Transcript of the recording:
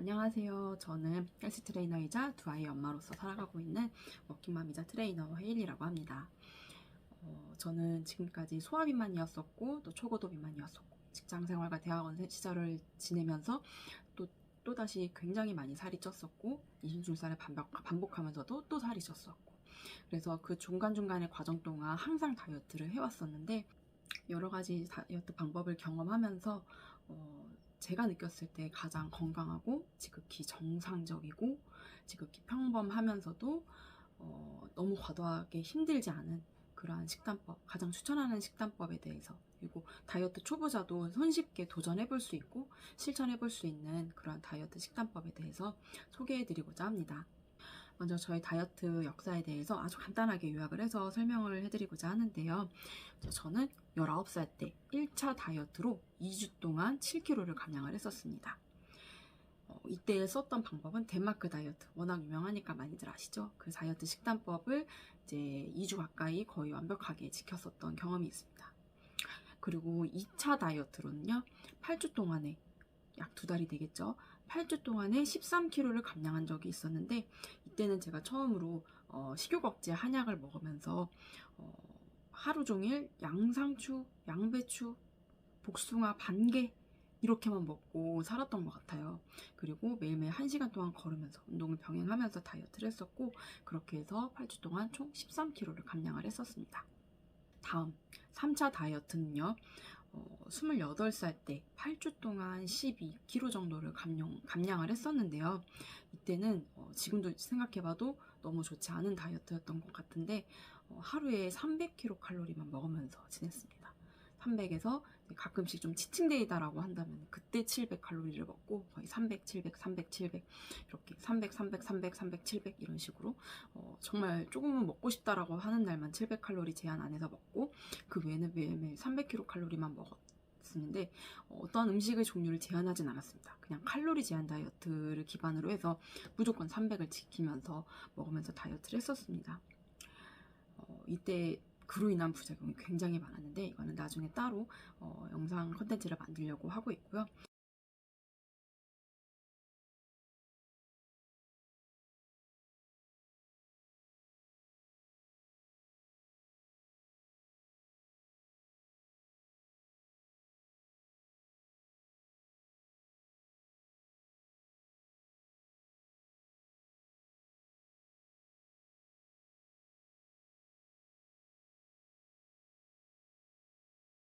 안녕하세요. 저는 헬스 트레이너이자 두 아이의 엄마로서 살아가고 있는 워킹맘이자 트레이너 혜일이라고 합니다. 어, 저는 지금까지 소아비만이었었고 또 초고도 비만이었었고 직장 생활과 대학원 시절을 지내면서 또 또다시 굉장히 많이 살이 쪘었고 이신줄살을 반복, 반복 하면서도 또 살이 쪘었고 그래서 그 중간중간의 과정 동안 항상 다이어트를 해왔었는데 여러 가지 다이어트 방법을 경험하면서 어, 제가 느꼈을 때 가장 건강하고 지극히 정상적이고 지극히 평범하면서도 어, 너무 과도하게 힘들지 않은 그러한 식단법, 가장 추천하는 식단법에 대해서 그리고 다이어트 초보자도 손쉽게 도전해 볼 수 있고 실천해 볼 수 있는 그러한 다이어트 식단법에 대해서 소개해 드리고자 합니다. 먼저 저희 다이어트 역사에 대해서 아주 간단하게 요약을 해서 설명을 해드리고자 하는데요. 저는 19살 때 1차 다이어트로 2주 동안 7kg를 감량을 했었습니다. 어, 이때 썼던 방법은 덴마크 다이어트. 워낙 유명하니까 많이들 아시죠? 그 다이어트 식단법을 이제 2주 가까이 거의 완벽하게 지켰었던 경험이 있습니다. 그리고 2차 다이어트로는요, 8주 동안에 약 두 달이 되겠죠. 8주 동안에 13kg를 감량한 적이 있었는데 이때는 제가 처음으로 어, 식욕 억제 한약을 먹으면서 어, 하루 종일 양상추, 양배추, 복숭아 반개 이렇게만 먹고 살았던 것 같아요. 그리고 매일매일 1시간 동안 걸으면서 운동을 병행하면서 다이어트를 했었고 그렇게 해서 8주 동안 총 13kg를 감량을 했었습니다. 다음 3차 다이어트는요. 어, 28살 때 8주 동안 12kg 정도를 감량, 감량을 했었는데요. 이때는 어, 지금도 생각해봐도 너무 좋지 않은 다이어트였던 것 같은데 어, 하루에 300kcal만 먹으면서 지냈습니다. 300에서 가끔씩 좀 치팅데이다라고 한다면 그때 700칼로리를 먹고 거의 300, 700, 300, 700 이렇게 300, 300, 300, 300, 700 이런 식으로 어, 정말 조금은 먹고 싶다라고 하는 날만 700칼로리 제한 안에서 먹고 그 외에는 매일매일 300kcal만 먹었는데 어, 어떤 음식의 종류를 제한하진 않았습니다. 그냥 칼로리 제한 다이어트를 기반으로 해서 무조건 300을 지키면서 먹으면서 다이어트를 했었습니다. 어, 이때 그로 인한 부작용이 굉장히 많았는데 이거는 나중에 따로 어, 영상 컨텐츠를 만들려고 하고 있고요.